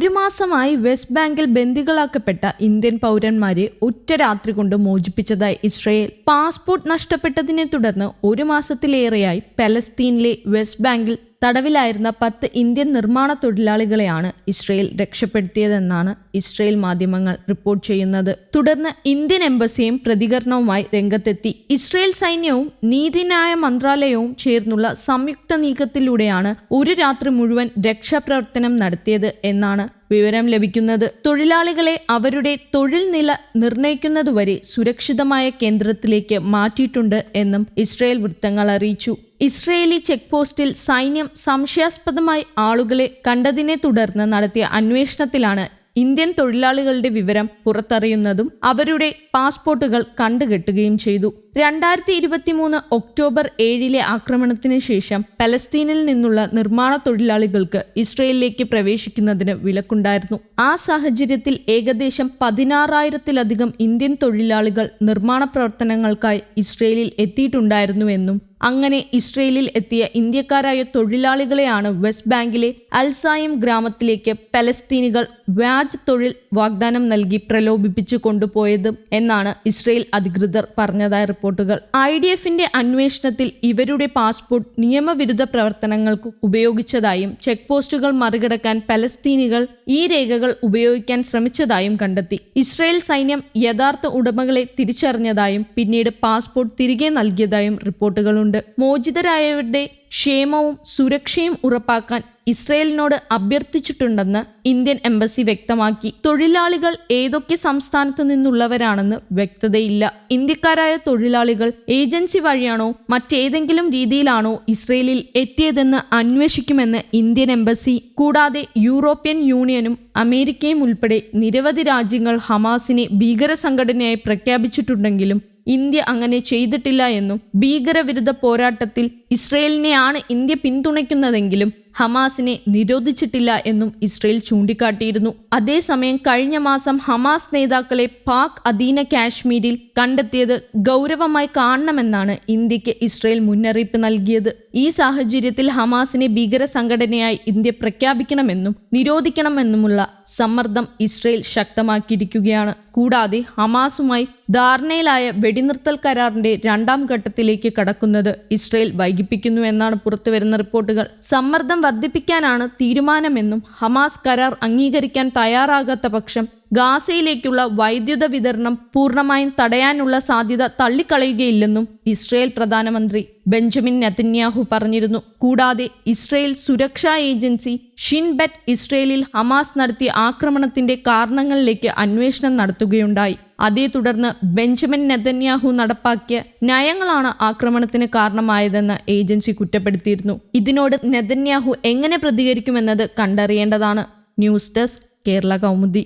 ഒരു മാസമായി വെസ്റ്റ് ബാങ്കിൽ ബന്ദികളാക്കപ്പെട്ട ഇന്ത്യൻ പൗരന്മാരെ ഒറ്റ രാത്രി കൊണ്ട് മോചിപ്പിച്ചതായി ഇസ്രയേൽ. പാസ്പോർട്ട് നഷ്ടപ്പെട്ടതിനെ തുടർന്ന് ഒരു മാസത്തിലേറെയായി പലസ്തീനിലെ വെസ്റ്റ് ബാങ്കിൽ തടവിലായിരുന്ന പത്ത് ഇന്ത്യൻ നിർമ്മാണ തൊഴിലാളികളെയാണ് ഇസ്രയേൽ രക്ഷപ്പെടുത്തിയതെന്നാണ് ഇസ്രയേൽ മാധ്യമങ്ങൾ റിപ്പോർട്ട് ചെയ്യുന്നത്. തുടർന്ന് ഇന്ത്യൻ എംബസിയും പ്രതികരണവുമായി രംഗത്തെത്തി. ഇസ്രയേൽ സൈന്യവും നീതിന്യായ മന്ത്രാലയവും ചേർന്നുള്ള സംയുക്ത നീക്കത്തിലൂടെയാണ് ഒരു രാത്രി മുഴുവൻ രക്ഷാപ്രവർത്തനം നടത്തിയത് എന്നാണ് വിവരം ലഭിക്കുന്നത്. തൊഴിലാളികളെ അവരുടെ തൊഴിൽ നില നിർണയിക്കുന്നതുവരെ സുരക്ഷിതമായ കേന്ദ്രത്തിലേക്ക് മാറ്റിയിട്ടുണ്ട് എന്നും ഇസ്രയേൽ വൃത്തങ്ങൾ അറിയിച്ചു. ഇസ്രയേലി ചെക്ക് പോസ്റ്റിൽ സൈന്യം സംശയാസ്പദമായി ആളുകളെ കണ്ടതിനെ തുടർന്ന് നടത്തിയ അന്വേഷണത്തിലാണ് ഇന്ത്യൻ തൊഴിലാളികളുടെ വിവരം പുറത്തറിയുന്നതും അവരുടെ പാസ്പോർട്ടുകൾ കണ്ടുകെട്ടുകയും ചെയ്തു. രണ്ടായിരത്തി ഇരുപത്തിമൂന്ന് ഒക്ടോബർ ഏഴിലെ ആക്രമണത്തിന് ശേഷം പലസ്തീനിൽ നിന്നുള്ള നിർമ്മാണ തൊഴിലാളികൾക്ക് ഇസ്രയേലിലേക്ക് പ്രവേശിക്കുന്നതിന് വിലക്കുണ്ടായിരുന്നു. ആ സാഹചര്യത്തിൽ ഏകദേശം പതിനാറായിരത്തിലധികം ഇന്ത്യൻ തൊഴിലാളികൾ നിർമ്മാണ പ്രവർത്തനങ്ങൾക്കായി ഇസ്രയേലിൽ എത്തിയിട്ടുണ്ടായിരുന്നുവെന്നും അങ്ങനെ ഇസ്രയേലിൽ എത്തിയ ഇന്ത്യക്കാരായ തൊഴിലാളികളെയാണ് വെസ്റ്റ് ബാങ്കിലെ അൽസായിം ഗ്രാമത്തിലേക്ക് പലസ്തീനികൾ വ്യാജ് തൊഴിൽ വാഗ്ദാനം നൽകി പ്രലോഭിപ്പിച്ചു കൊണ്ടുപോയത് എന്നാണ് ഇസ്രയേൽ അധികൃതർ പറഞ്ഞതായി റിപ്പോർട്ടുകൾ. ഐ ഡി എഫിന്റെ അന്വേഷണത്തിൽ ഇവരുടെ പാസ്പോർട്ട് നിയമവിരുദ്ധ പ്രവർത്തനങ്ങൾക്ക് ഉപയോഗിച്ചതായും ചെക്ക് പോസ്റ്റുകൾ മറികടക്കാൻ പലസ്തീനികൾ ഈ രേഖകൾ ഉപയോഗിക്കാൻ ശ്രമിച്ചതായും കണ്ടെത്തി. ഇസ്രയേൽ സൈന്യം യഥാർത്ഥ ഉടമകളെ തിരിച്ചറിഞ്ഞതായും പിന്നീട് പാസ്പോർട്ട് തിരികെ നൽകിയതായും റിപ്പോർട്ടുകളുണ്ട്. മോചിതരായവരുടെ ക്ഷേമവും സുരക്ഷയും ഉറപ്പാക്കാൻ ഇസ്രയേലിനോട് അഭ്യർത്ഥിച്ചിട്ടുണ്ടെന്ന് ഇന്ത്യൻ എംബസി വ്യക്തമാക്കി. തൊഴിലാളികൾ ഏതൊക്കെ സംസ്ഥാനത്തു നിന്നുള്ളവരാണെന്ന് വ്യക്തതയില്ല. ഇന്ത്യക്കാരായ തൊഴിലാളികൾ ഏജൻസി വഴിയാണോ മറ്റേതെങ്കിലും രീതിയിലാണോ ഇസ്രയേലിൽ എത്തിയതെന്ന് അന്വേഷിക്കുമെന്ന് ഇന്ത്യൻ എംബസി കൂടാതെ യൂറോപ്യൻ യൂണിയനും അമേരിക്കയും ഉൾപ്പെടെ നിരവധി രാജ്യങ്ങൾ ഹമാസിനെ ഭീകര സംഘടനയായി പ്രഖ്യാപിച്ചിട്ടുണ്ടെങ്കിലും ഇന്ത്യ അങ്ങനെ ചെയ്തിട്ടില്ല എന്നും ഭീകരവിരുദ്ധ പോരാട്ടത്തിൽ ഇസ്രയേലിനെയാണ് ഇന്ത്യ പിന്തുണയ്ക്കുന്നതെങ്കിലും ഹമാസിനെ നിരോധിച്ചിട്ടില്ല എന്നും ഇസ്രയേൽ ചൂണ്ടിക്കാട്ടിയിരുന്നു. അതേസമയം കഴിഞ്ഞ മാസം ഹമാസ് നേതാക്കളെ പാക് അധീന കാശ്മീരിൽ കണ്ടെത്തിയത് ഗൗരവമായി കാണണമെന്നാണ് ഇന്ത്യയ്ക്ക് ഇസ്രയേൽ മുന്നറിയിപ്പ് നൽകിയത്. ഈ സാഹചര്യത്തിൽ ഹമാസിനെ ഭീകര സംഘടനയായി ഇന്ത്യ പ്രഖ്യാപിക്കണമെന്നും നിരോധിക്കണമെന്നുമുള്ള സമ്മർദ്ദം ഇസ്രയേൽ ശക്തമാക്കിയിരിക്കുകയാണ്. കൂടാതെ ഹമാസുമായി ധാരണയിലായ വെടിനിർത്തൽ കരാറിന്റെ രണ്ടാം ഘട്ടത്തിലേക്ക് കടക്കുന്നത് ഇസ്രയേൽ വൈകിപ്പിക്കുന്നു എന്നാണ് പുറത്തുവരുന്ന റിപ്പോർട്ടുകൾ. സമ്മർദ്ദം വർദ്ധിപ്പിക്കാനാണ് തീരുമാനമെന്നും ഹമാസ് കരാർ അംഗീകരിക്കാൻ തയ്യാറാകാത്ത പക്ഷം ഗാസയിലേക്കുള്ള വൈദ്യുത വിതരണം പൂർണമായും തടയാനുള്ള സാധ്യത തള്ളിക്കളയുകയില്ലെന്നും ഇസ്രയേൽ പ്രധാനമന്ത്രി ബെഞ്ചമിൻ നെതന്യാഹു പറഞ്ഞിരുന്നു. കൂടാതെ ഇസ്രയേൽ സുരക്ഷാ ഏജൻസി ഷിൻബെറ്റ് ഇസ്രയേലിൽ ഹമാസ് നടത്തിയ ആക്രമണത്തിന്റെ കാരണങ്ങളിലേക്ക് അന്വേഷണം നടത്തുകയുണ്ടായി. അതേ തുടർന്ന് ബെഞ്ചമിൻ നെതന്യാഹു നടപ്പാക്കിയ നയങ്ങളാണ് ആക്രമണത്തിന് കാരണമായതെന്ന് ഏജൻസി കുറ്റപ്പെടുത്തിയിരുന്നു. ഇതിനോട് നെതന്യാഹു എങ്ങനെ പ്രതികരിക്കുമെന്നത് കണ്ടറിയേണ്ടതാണ്. News desk Kerala Kaumudi.